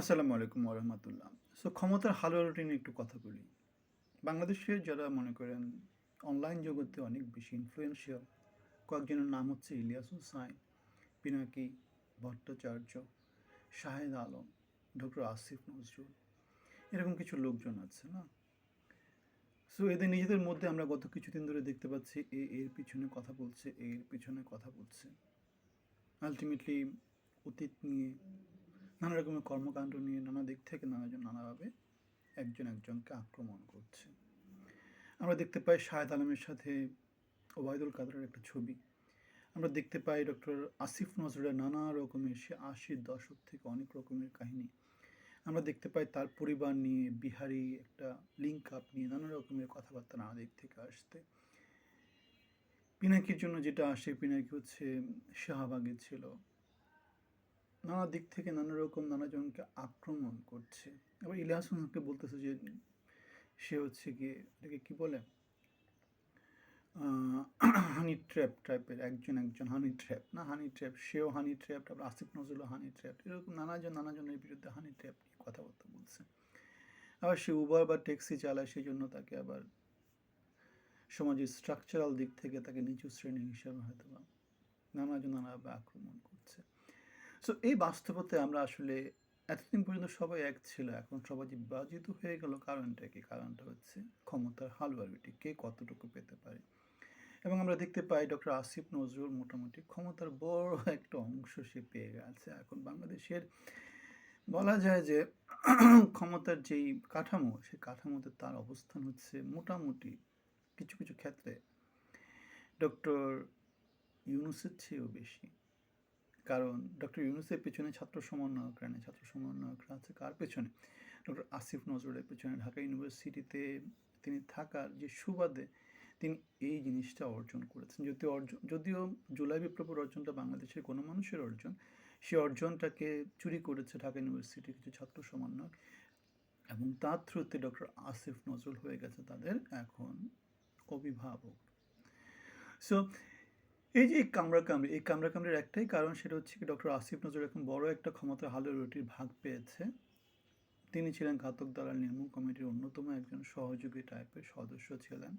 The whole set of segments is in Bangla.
আসসালামু আলাইকুম ওরহমতুল্লাহ। সো ক্ষমতার হালো নিয়ে একটু কথা বলি। বাংলাদেশের যারা মনে করেন অনলাইন জগতে অনেক বেশি ইনফ্লুয়েন্সিয়াল কয়েকজনের নাম হচ্ছে ইলিয়াস হুসাইন, পিনাকি ভট্টাচার্য, শাহেদ আলম, ডক্টর আসিফ নজরুল, এরকম কিছু লোকজন আছে, না? সো এদের নিজেদের মধ্যে আমরা গত কিছুদিন ধরে দেখতে পাচ্ছি এ, এর পিছনে কথা বলছে, এর পিছনে কথা বলছে। আলটিমেটলি অতীত নিয়ে নানা রকমের কর্মকাণ্ড নিয়ে নানা দিক থেকে নানাজন নানাভাবে একজন একজনকে আক্রমণ করছে। আমরা দেখতে পাই শাহেদ আলমের সাথে ওবায়দুল কাদরের একটা ছবি। আমরা দেখতে পাই ডক্টর আসিফ নজরুলের নানা রকমের সে আশির দশক থেকে অনেক রকমের কাহিনী। আমরা দেখতে পাই তার পরিবার নিয়ে বিহারি একটা লিঙ্ক আপ নিয়ে নানা রকমের কথাবার্তা নানা দিক থেকে আসতে পিনাকির জন্য যেটা আসে, পিনাকি হচ্ছে শাহবাগে ছিল। নানা দিক থেকে নানা রকম নানাজনকে আক্রমণ করছে। আবার ইলিয়াস হোসেনকে বলতেছে যে, সে হচ্ছে গিয়ে, এটাকে কি বলে? হানি ট্র্যাপ টাইপের একজন একজন হানি ট্র্যাপ। না, হানি ট্র্যাপ, সেও হানি ট্র্যাপ, তারপর আসিফ নজরুল হানি ট্র্যাপ। এরকম নানাজন, নানাজনের বিরুদ্ধে হানি ট্র্যাপ নিয়ে কথাবার্তা বলছে। আবার সে উবার বা ট্যাক্সি চালায়, সেই জন্য তাকে আবার সমাজের স্ট্রাকচারাল দিক থেকে তাকে নিচু শ্রেণি হিসাবে হয়তো বা নানাজন নানাভাবে আক্রমণ করছে। সো এই বাস্তবতায় আমরা আসলে এতদিন পর্যন্ত সবাই এক ছিল, এখন সবাই বিভাজিত হয়ে গেল। কারণটা কি? কারণটা হচ্ছে ক্ষমতার হালুয়াবিটি কে কতটুকু পেতে পারে? এবং আমরা দেখতে পাই ডক্টর আসিফ নজরুল মোটামুটি ক্ষমতার বড় একটা অংশ সে পেয়ে গেছে। এখন বাংলাদেশের বলা যায় যে ক্ষমতার যেই কাঠামো, সেই কাঠামোতে তার অবস্থান হচ্ছে মোটামুটি কিছু কিছু ক্ষেত্রে ডক্টর ইউনুসের চেয়েও বেশি। কারণ ডক্টর ইউনুসের পেছনে ছাত্র সমন্বয়করা নেই ছাত্র সমন্বয়করা আছে কার পেছনে? ডক্টর আসিফ নজরুলের পেছনে ঢাকা ইউনিভার্সিটিতে তিনি থাকার যে সুবাদে তিনি এই জিনিসটা অর্জন করেছেন। যদিও অর্জন, যদিও জুলাই বিপ্লবের অর্জনটা বাংলাদেশের কোনো মানুষের অর্জন, সে অর্জনটাকে চুরি করেছে ঢাকা ইউনিভার্সিটির কিছু ছাত্র সমন্বয়ক এবং তার থ্রুতে ডক্টর আসিফ নজরুল হয়ে গেছে তাদের এখন অভিভাবক। সো এই যে এই কামড়া কামড়ি এই কামড়া কামড়ির একটাই কারণ সেটা হচ্ছে কি ডক্টর আসিফ নজরুল এখন বড় একটা ক্ষমতা হালের রুটির ভাগ পেয়েছে। তিনি ছিলেন ঘাতক দালাল নির্মূল কমিটির অন্যতম একজন সহযোগী টাইপের সদস্য ছিলেন।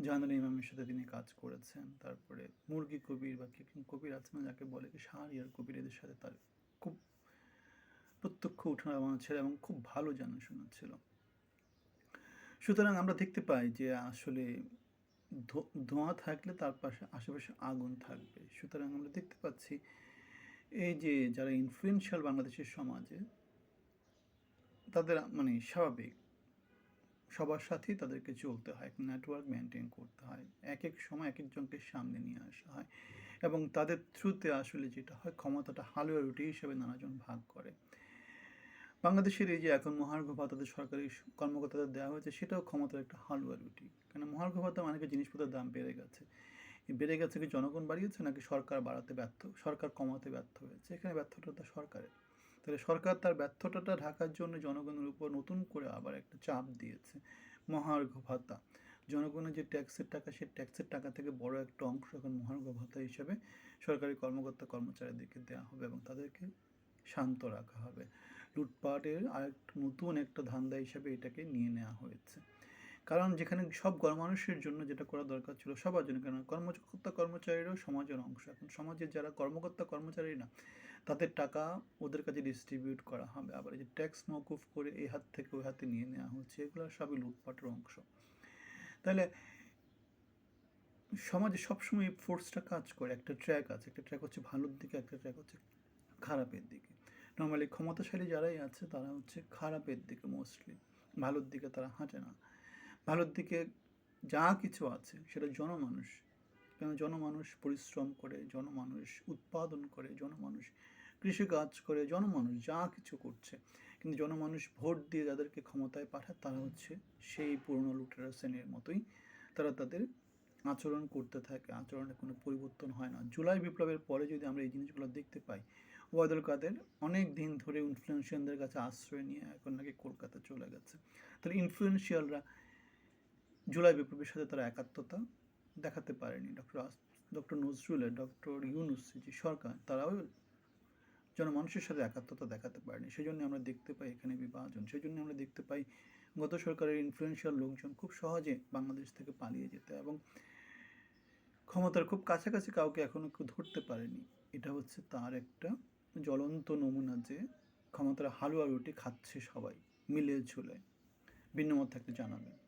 জাহানুল ইমামের সাথে তিনি কাজ করেছেন। তারপরে মুরগি কবির বা কবির আছে যাকে বলে কি শাহরিয়ার কবির, এদের সাথে তার খুব প্রত্যক্ষ উঠানামা ছিল এবং খুব ভালো জানাশোনা ছিল। সুতরাং আমরা দেখতে পাই যে আসলে ধোঁয়া থাকলে তার পাশে আশেপাশে আগুন থাকবে। সুতরাং আমরা দেখতে পাচ্ছি, এই যে যারা ইনফ্লুয়েন্সিয়াল বাংলাদেশের সমাজে, তাদের মানে স্বাভাবিক, সবার সাথেই তাদেরকে চলতে হয়, একটা নেটওয়ার্ক মেনটেন করতে হয়, এক এক সময় এক একজনকে সামনে নিয়ে আসা হয় এবং তাদের থ্রুতে আসলে যেটা হয়, ক্ষমতাটা হালুয়া রুটি হিসেবে নানাজন ভাগ করে। বাংলাদেশের এই যে এখন মহার্ঘ ভাতাদের সরকারি কর্মকর্তাদের দেওয়া হয়েছে, সেটাও ক্ষমতার একটা হালুয়া রুটি। কেন মহার্ঘ ভাতা মানে কি জিনিসপত্রের দাম বেড়ে গেছে। বেড়ে গেছে কি জনগণ বাড়িয়েছে নাকি সরকার বাড়াতে ব্যর্থ, সরকার কমাতে ব্যর্থ হয়েছে? এখানে ব্যর্থতা সরকারের। তাহলে সরকার তার ব্যর্থতাটা ঢাকার জন্য জনগণের উপর নতুন করে আবার একটা চাপ দিয়েছে মহার্ঘ ভাতা। জনগণের যে ট্যাক্সের টাকা সেই ট্যাক্সের টাকা থেকে বড় একটা অংশ এখন মহার্ঘ ভাতা হিসেবে সরকারি কর্মকর্তা কর্মচারীদেরকে দেওয়া হবে এবং তাদেরকে শান্ত রাখা হবে। লুটপাটের আরেক নতুন একটা ধান্দা হিসাবে এটাকে নিয়ে নেওয়া হয়েছে। কারণ যেখানে সব গণমানুষের জন্য যেটা করা দরকার ছিল সবার জন্য কারণ কর্মকর্তা কর্মচারীরাও সমাজের অংশ। এখন সমাজের যারা কর্মকর্তা কর্মচারী না, তাদের টাকা ওদের কাছে ডিস্ট্রিবিউট করা হবে। আবার যে ট্যাক্স মকুফ করে এই হাত থেকে ওই হাতে নিয়ে নেওয়া হচ্ছে, এগুলো সবই লুটপাটের অংশ। তাহলে সমাজে সবসময় এই ফোর্সটা কাজ করে। একটা ট্র্যাক আছে, একটা ট্র্যাক হচ্ছে ভালোর দিকে, একটা ট্র্যাক হচ্ছে খারাপের দিকে। নর্মালি ক্ষমতাশালী যারাই আছে, তারা হচ্ছে খারাপের দিকে মোস্টলি ভালোর দিকে তারা হাঁটে না। ভালোর দিকে যা কিছু আছে, সেটা জনমানুষ, কেন জনমানুষ পরিশ্রম করে, জনমানুষ উৎপাদন করে, জনমানুষ কৃষিকাজ করে, জনমানুষ যা কিছু করছে। কিন্তু জনমানুষ ভোট দিয়ে যাদেরকে ক্ষমতায় পাঠায়, তারা হচ্ছে সেই পুরনো লুটেরা শ্রেণির মতোই, তারা তাদের আচরণ করতে থাকে, আচরণে কোনো পরিবর্তন হয় না। জুলাই বিপ্লবের পরে যদি আমরা এই জিনিসগুলো দেখতে পাই, ওবায়দুল কাদের অনেক দিন ধরে ইনফ্লুয়েন্সিয়ালদের কাছে আশ্রয় নিয়ে এখন নাকি কলকাতা চলে গেছে। তাহলে ইনফ্লুয়েন্সিয়ালরা জুলাই বিপ্লবের সাথে তারা একাত্মতা দেখাতে পারেনি। ডক্টর ডক্টর নজরুলের, ডক্টর ইউনুস যে সরকার, তারাও জনমানুষের সাথে একাত্মতা দেখাতে পারেনি। সেই জন্য আমরা দেখতে পাই এখানে বিভাজন। সেই জন্য আমরা দেখতে পাই গত সরকারের ইনফ্লুয়েন্সিয়াল লোকজন খুব সহজে বাংলাদেশ থেকে পালিয়ে যেতে এবং ক্ষমতার খুব কাছাকাছি কাউকে এখনও কেউ ধরতে পারেনি। এটা হচ্ছে তার একটা জ্বলন্ত নমুনা যে ক্ষমতার হালুয়া রুটি খাচ্ছে সবাই, মিলে ঝুলে। ভিন্নমত থাকলে জানাবেন।